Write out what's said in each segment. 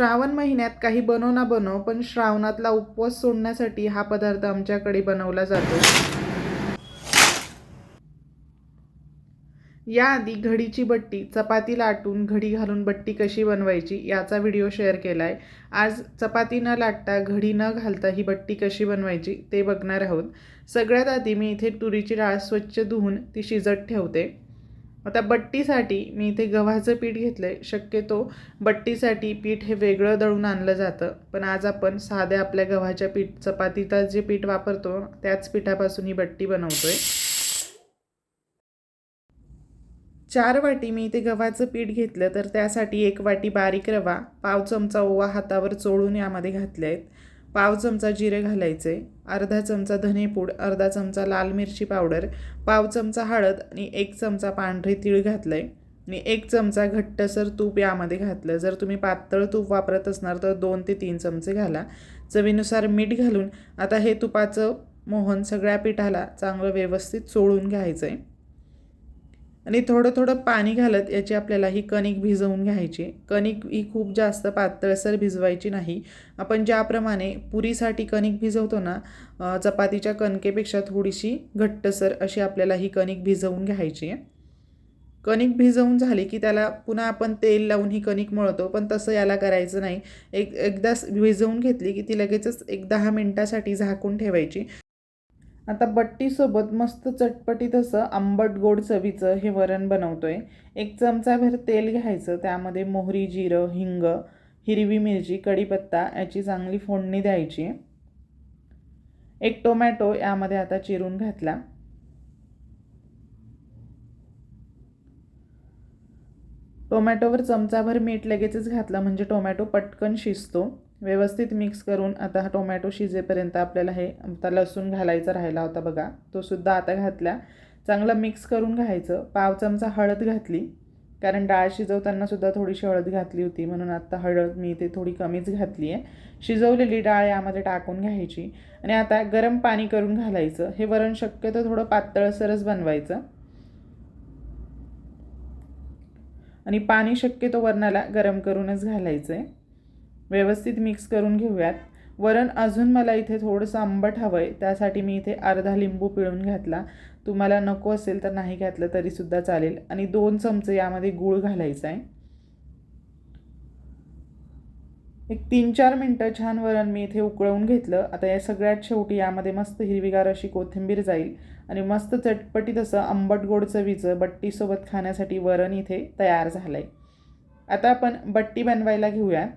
श्रावण महिन्यात काही बनव ना बनव पण श्रावणातला उपवास सोडण्यासाठी हा पदार्थ आमच्याकडे बनवला जातो. याआधी घडीची बट्टी चपाती लाटून घडी घालून बट्टी कशी बनवायची याचा व्हिडिओ शेअर केला आहे आज चपाती न लाटता घडी न घालता ही बट्टी कशी बनवायची ते बघणार आहोत. सगळ्यात आधी मी इथे तुरीची डाळ स्वच्छ धुवून ती शिजत ठेवते. आता बट्टीसाठी मी इथे गव्हाचं पीठ घेतलं आहे शक्यतो बट्टीसाठी पीठ हे वेगळं दळून आणलं जातं. पण आज आपण साध्या आपल्या गव्हाच्या पीठ चपातीचं जे पीठ वापरतो त्याच पिठापासून ही बट्टी बनवतोय. चार वाटी मी इथे गव्हाचं पीठ घेतलं तर त्यासाठी एक वाटी बारीक रवा पाव चमचा ओवा हातावर चोळून यामध्ये घातले आहेत पाव चमचा जिरे घालायचे अर्धा चमचा धनेपूड अर्धा चमचा लाल मिरची पावडर पाव चमचा हळद आणि एक चमचा पांढरे तीळ घातलं आहे आणि एक चमचा घट्टसर तूप यामध्ये घातलं. जर तुम्ही पातळ तूप वापरत असणार तर दोन ते तीन चमचे घाला. चवीनुसार मीठ घालून आता हे तुपाचं मोहन सगळ्या पिठाला चांगलं व्यवस्थित चोळून घ्यायचं आहे आणि थोडं थोडं पाणी घालत याची आपल्याला ही कणिक भिजवून घ्यायची. कणिक ही खूप जास्त पातळसर भिजवायची नाही. आपण ज्याप्रमाणे पुरीसाठी कणिक भिजवतो ना चपातीच्या कणकेपेक्षा थोडीशी घट्टसर अशी आपल्याला ही कणिक भिजवून घ्यायची. आहे कणिक भिजवून झाली की त्याला पुन्हा आपण तेल लावून ही कणिक मळतो पण तसं याला करायचं नाही. एक एकदा भिजवून घेतली की ती लगेचच एक दहा मिनटासाठी झाकून ठेवायची. आता बट्टीसोबत मस्त चटपटीत असं आंबट गोड चवीचं हे वरण बनवतो आहे एक चमचाभर तेल घ्यायचं त्यामध्ये मोहरी जिरं हिंग हिरवी मिरची कढीपत्ता याची चांगली फोडणी द्यायची. एक टोमॅटो यामध्ये आता चिरून घातला. टोमॅटोवर चमचाभर मीठ लगेचच घातलं म्हणजे टोमॅटो पटकन शिजतो. व्यवस्थित मिक्स करून आता हा टोमॅटो शिजेपर्यंत आपल्याला हे आता लसूण घालायचा राहिला होता बघा. तो सुद्धा आता घातला. चांगलं मिक्स करून घ्यायचं. पाव चमचा हळद घातली. कारण डाळ शिजवताना सुद्धा थोडीशी हळद घातली होती. म्हणून आत्ता हळद मी इथे थोडी कमीच घातली आहे. शिजवलेली डाळ यामध्ये टाकून घ्यायची. आणि आता गरम पाणी करून घालायचं. हे वरण शक्यतो थोडं पातळसरच बनवायचं. आणि पाणी शक्यतो वरणाला गरम करूनच घालायचं आहे व्यवस्थित मिक्स करून घेऊयात. वरण अजून मला इथे थोडंसं आंबट हवं आहे त्यासाठी मी इथे अर्धा लिंबू पिळून घातला. तुम्हाला नको असेल तर नाही घातलं तरीसुद्धा चालेल. आणि दोन चमचे यामध्ये गूळ घालायचा आहे. एक तीन चार मिनटं छान वरण मी इथे उकळवून घेतलं. आता या सगळ्यात शेवटी यामध्ये मस्त हिरवीगार अशी कोथिंबीर जाईल. आणि मस्त चटपटीत असं आंबट गोड चवीचं बट्टीसोबत खाण्यासाठी वरण इथे तयार झालं आहे आता आपण बट्टी बनवायला घेऊयात.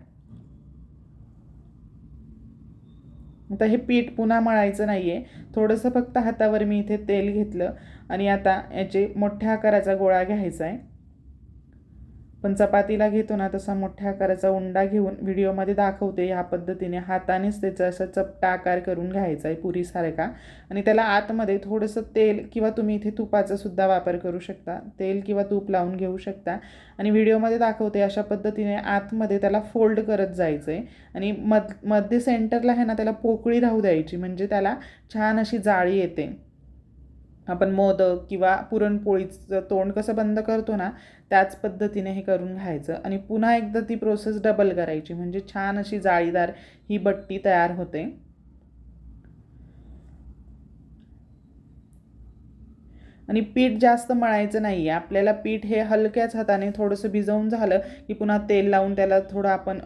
आता हे पीठ पुन्हा मळायचं नाही आहे थोडंसं फक्त हातावर मी इथे तेल घेतलं आणि आता याचे मोठ्या आकाराचा गोळा घ्यायचा आहे. पण चपातीला घेतो ना तसा मोठ्या आकाराचा उंडा घेऊन व्हिडिओमध्ये दाखवते. ह्या पद्धतीने हातानेच त्याचा असं चपटा आकार करून घ्यायचा आहे पुरीसारखा. आणि त्याला आतमध्ये थोडंसं तेल किंवा तुम्ही इथे तुपाचा सुद्धा वापर करू शकता. तेल किंवा तूप लावून घेऊ शकता. आणि व्हिडिओमध्ये दाखवते अशा पद्धतीने आतमध्ये त्याला फोल्ड करत जायचं आहे आणि मध मध्य सेंटरला आहे ना त्याला पोकळी राहू द्यायची. म्हणजे त्याला छान अशी जाळी येते. आपण मोदक किंवा पुरणपोळीचं तोंड कसं बंद करतो ना त्याच पद्धतीने हे करून घ्यायचं. आणि पुन्हा एकदा ती प्रोसेस डबल करायची. म्हणजे छान अशी जाळीदार ही बट्टी तयार होते. आणि पीठ जास्त मळायचं नाही आहे आपल्याला पीठ हे हलक्याच हाताने थोडंसं भिजवून झालं की पुन्हा तेल लावून त्याला थोडं आपण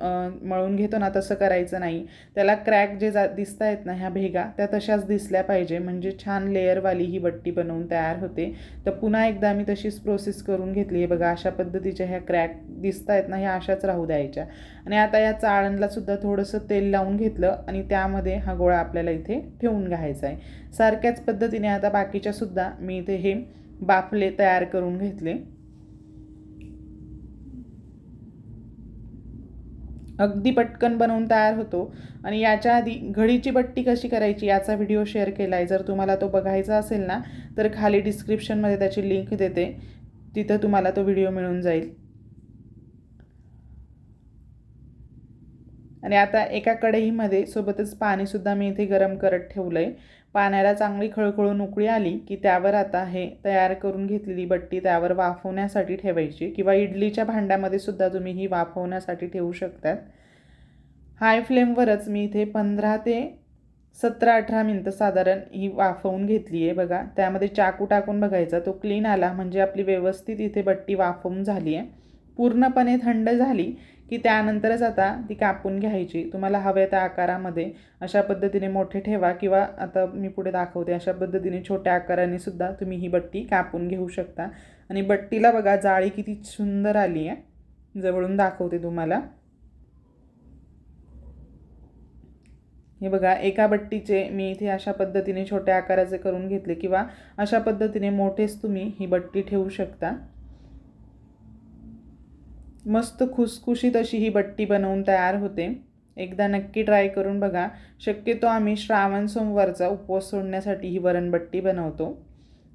मळून घेतो ना तसं करायचं नाही. त्याला क्रॅक जे जा दिसत आहेत ना ह्या भेगा त्या तशाच दिसल्या पाहिजे. म्हणजे छान लेअरवाली ही बट्टी बनवून तयार होते. तर पुन्हा एकदा मी तशीच प्रोसेस करून घेतली. आहे बघा अशा पद्धतीच्या ह्या क्रॅक दिसत आहेत ना ह्या अशाच राहू द्यायच्या. आणि आता या चाळणला सुद्धा थोडंसं तेल लावून घेतलं आणि त्यामध्ये हा गोळा आपल्याला इथे ठेवून घ्यायचा आहे. सारख्याच पद्धतीने आता बाकीच्यासुद्धा मी इथे हे बाफले तयार करून घेतले. अगदी पटकन बनवून तयार होतो. आणि याच्या आधी घडीची पट्टी कशी करायची याचा व्हिडिओ शेअर केला आहे जर तुम्हाला तो बघायचा असेल ना तर खाली डिस्क्रिप्शनमध्ये त्याची लिंक देते. तिथं तुम्हाला तो व्हिडिओ मिळून जाईल. आणि आता एका कढईमध्ये सोबतच पाणीसुद्धा मी इथे गरम करत ठेवलं आहे पाण्याला चांगली खळखळून उकळी आली की त्यावर आता हे तयार करून घेतलेली बट्टी त्यावर वाफवण्यासाठी ठेवायची किंवा इडलीच्या भांड्यामध्ये सुद्धा तुम्ही ही वाफवण्यासाठी ठेवू शकतात. हाय फ्लेमवरच मी इथे पंधरा ते सतरा अठरा मिनटं साधारण ही वाफवून घेतली आहे बघा. त्यामध्ये चाकू टाकून बघायचा तो क्लीन आला म्हणजे आपली व्यवस्थित इथे बट्टी वाफवून झाली आहे. पूर्णपणे थंड झाली की त्यानंतरच आता ती कापून घ्यायची. तुम्हाला हव्या त्या आकारामध्ये अशा पद्धतीने मोठे ठेवा किंवा आता मी पुढे दाखवते अशा पद्धतीने छोट्या आकाराने सुद्धा तुम्ही ही बट्टी कापून घेऊ शकता. आणि बट्टीला बघा जाळी किती सुंदर आली आहे. जवळून दाखवते तुम्हाला. हे बघा एका बट्टीचे मी इथे अशा पद्धतीने छोट्या आकाराचे करून घेतले किंवा अशा पद्धतीने मोठेच तुम्ही ही बट्टी ठेवू शकता. मस्त खुसखुशीत अशी ही बट्टी बनवून तयार होते. एकदा नक्की ट्राय करून बघा. शक्यतो आम्ही श्रावण सोमवारचा उपवास सोडण्यासाठी ही वरणबट्टी बनवतो.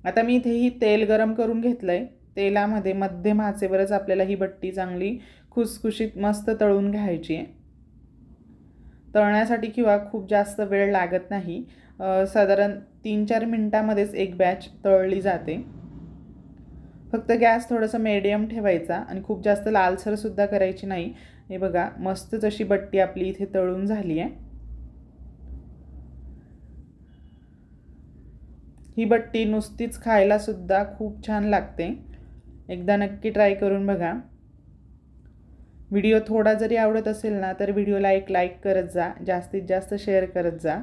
आता मी इथे ही तेल गरम करून घेतलं आहे तेलामध्ये मध्यम आचेवरच आपल्याला ही बट्टी चांगली खुसखुशीत मस्त तळून घ्यायची आहे. तळण्यासाठी किंवा खूप जास्त वेळ लागत नाही. साधारण तीन चार मिनटामध्येच एक बॅच तळली जाते. फक्त गॅस थोडंसं मीडियम ठेवायचा आणि खूप जास्त लालसरसुद्धा करायची नाही. हे बघा मस्त जशी बट्टी आपली इथे तळून झाली आहे. ही बट्टी नुसतीच खायलासुद्धा खूप छान लागते. एकदा नक्की ट्राय करून बघा. व्हिडिओ थोडा जरी आवडत असेल ना तर व्हिडिओला एक लाईक करत जा. जास्तीत जास्त शेअर करत जा.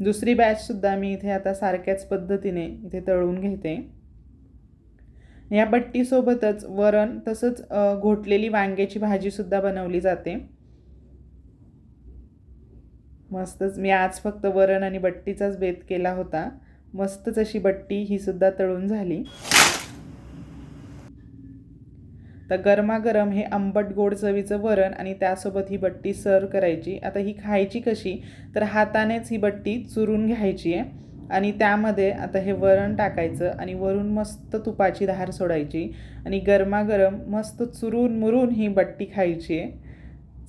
दुसरी बॅचसुद्धा मी इथे आता सारख्याच पद्धतीने इथे तळून घेते. या बट्टीसोबतच वरण तसंच घोटलेली वांग्याची भाजीसुद्धा बनवली जाते. मस्तच मी आज फक्त वरण आणि बट्टीचाच बेत केला होता. मस्तच अशी बट्टी ही सुद्धा तळून झाली. तर गरमागरम हे आंबट गोड चवीचं वरण आणि त्यासोबत ही बट्टी सर्व करायची. आता ही खायची कशी? तर हातानेच ही बट्टी चुरून घ्यायची आहे. आणि त्यामध्ये आता हे वरण टाकायचं आणि वरून मस्त तुपाची धार सोडायची. आणि गरमागरम मस्त चुरून मुरून ही बट्टी खायची आहे.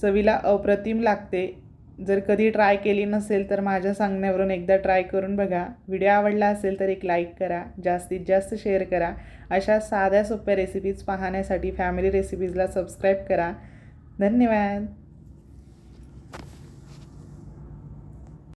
चवीला अप्रतिम लागते. जर कधी ट्राय केली नसेल तर माझ्या सांगण्यावरून एकदा ट्राय करून बघा. व्हिडिओ आवडला असेल तर एक लाईक करा. जास्तीत जास्त शेअर करा. अशा साध्या सोप्या रेसिपीज पाहण्यासाठी फॅमिली रेसिपीजला सबस्क्राईब करा. धन्यवाद.